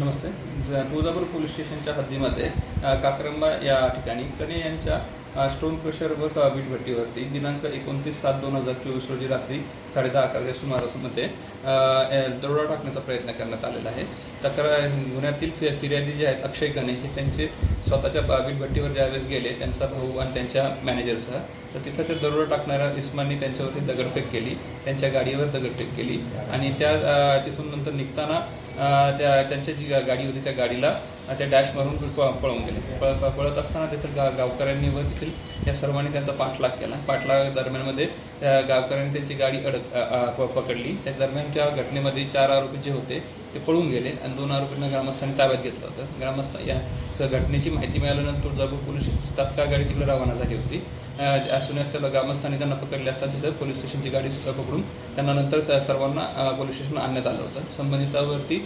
नमस्ते. ज- तुळजापूर पोलीस स्टेशनच्या हद्दीमध्ये काक्रंबा या ठिकाणी कने यांच्या स्टोन क्रशर व वीट भट्टीवरती दिनांक एकोणतीस सात दोन हजार चोवीस रोजी रात्री साडेदहा अकराच्या सुमारासमध्ये दरोडा टाकण्याचा प्रयत्न करण्यात आलेला आहे. तक्रार गुन्ह्यातील फि फिर्यादी जे आहेत अक्षय गणे हे त्यांचे स्वतःच्या बा- वीटभट्टीवर ज्यावेळेस गेले त्यांचा भाऊ आणि त्यांच्या मॅनेजरसह. तर तिथं ते दरोडा टाकणाऱ्या इस्मांनी त्यांच्यावरती दगडफेक केली. त्यांच्या गाडीवर दगडफेक केली. आणि त्या तिथून नंतर निघताना त्या त्यांच्या जी गाडी होती त्या गाडीला त्या डॅश मारून प- पळून गेले. पळ पळत असताना तेथील गा गावकऱ्यांनी व तेथील या सर्वांनी त्यांचा पाठलाग केला. पाठलाग दरम्यानमध्ये त्या गावकऱ्यांनी त्यांची गाडी अडक पकडली. त्या दरम्यानच्या घटनेमध्ये चार आरोपी जे होते ते पळून गेले आणि दोन आरोपींना ग्रामस्थांनी ताब्यात घेतलं होतं. ग्रामस्थ या घटनेची माहिती मिळाल्यानंतर तुळजापूर पोलीस तात्काळ गाडी तिकडे रवाना झाली होती. अ, असुनेच त्याला ग्रामस्थांनी त्यांना पकडले असता तिथं पोलीस स्टेशनची गाडी सुद्धा पकडून त्यांना नंतर सर्वांना पोलीस स्टेशन आणण्यात आलं होतं. संबंधितावरती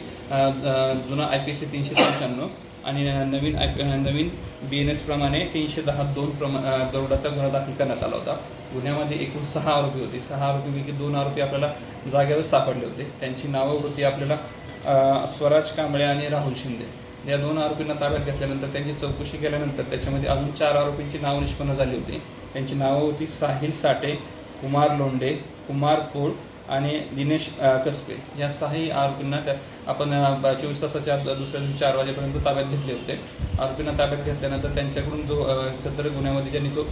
जुना आय पी सी तीनशे पंच्याण्णव आणि नवीन आय नवीन बी एन एसप्रमाणे तीनशे दहा दोन प्रमा दरोडाचा गुन्हा दाखल करण्यात आला होता. गुन्ह्यामध्ये एकूण सहा आरोपी होते. सहा आरोपीपैकी दोन आरोपी आपल्याला जागेवर सापडले होते. त्यांची नावं होती आपल्याला स्वराज कांबळे आणि राहुल शिंदे या दोन आरोपींना ताब्यात घेतल्यानंतर त्यांची चौकशी केल्यानंतर त्याच्यामध्ये अजून चार आरोपींची नावं निष्पन्न झाली होती. त्यांची नावं होती साहिल साठे कुमार लोंडे कुमार पोळ आणि दिनेश कसबे. या सहाही आरोपींना त्या आपण चोवीस तासाच्या आतल्या दुसऱ्या दिवशी चार वाजेपर्यंत ताब्यात घेतले होते. आरोपींना ताब्यात घेतल्यानंतर त्यांच्याकडून जो सत्र सदर गुन्ह्यामध्ये ज्यांनी तो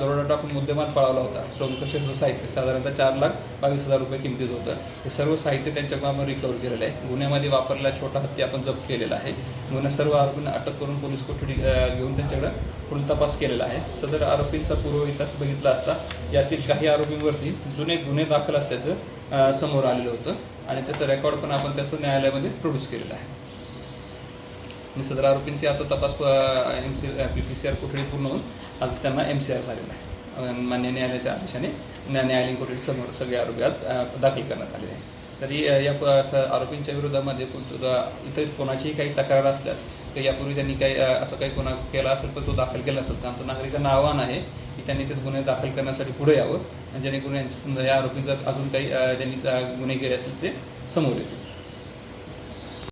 दरोडा टाकून मुद्देमाल पळावला होता सोमकशेचं साहित्य साधारणतः चार लाख बावीस हजार रुपये किमतीचं होतं. हे सर्व साहित्य त्यांच्याकडून रिकवर केलेलं आहे. गुन्ह्यामध्ये वापरलेला छोटा हत्ती आपण जप्त केलेला आहे. गुन्हा सर्व आरोपींना अटक करून पोलीस कोठडी घेऊन त्यांच्याकडे पुढील तपास केलेला आहे. सदर आरोपींचा पूर्व इतिहास बघितला असता यातील काही आरोपींवरती जुने गुन्हे दाखल असल्याचं समोर आलेलं होतं. आणि त्याचं रेकॉर्ड पण आपण त्याचं न्यायालयामध्ये प्रोड्यूस केलेलं आहे. आणि सदर आरोपींची आता तपास M C P P C R कोठडी पूर्ण होऊन आज त्यांना एम सी आर झालेला आहे. मान्य न्यायालयाच्या आदेशाने न्या- न्यायालयीन कोठडीसमोर सगळे आरोपी आज दाखल करण्यात आलेले आहे तरी या आरोपींच्या विरोधामध्ये कोण- इतर कोणाचीही काही तक्रार असल्यास तर यापूर्वी त्यांनी काही असं काही कोणा केला असेल तर तो दाखल केला असेल. तर आमचं नागरिकांना आव्हान आहे की त्यांनी ते गुन्हे दाखल करण्यासाठी पुढे यावं. आणि जेणेकरून यांच्या समजा या आरोपींचा अजून काही ज्यांनी गुन्हे केले असेल ते समोर येतील.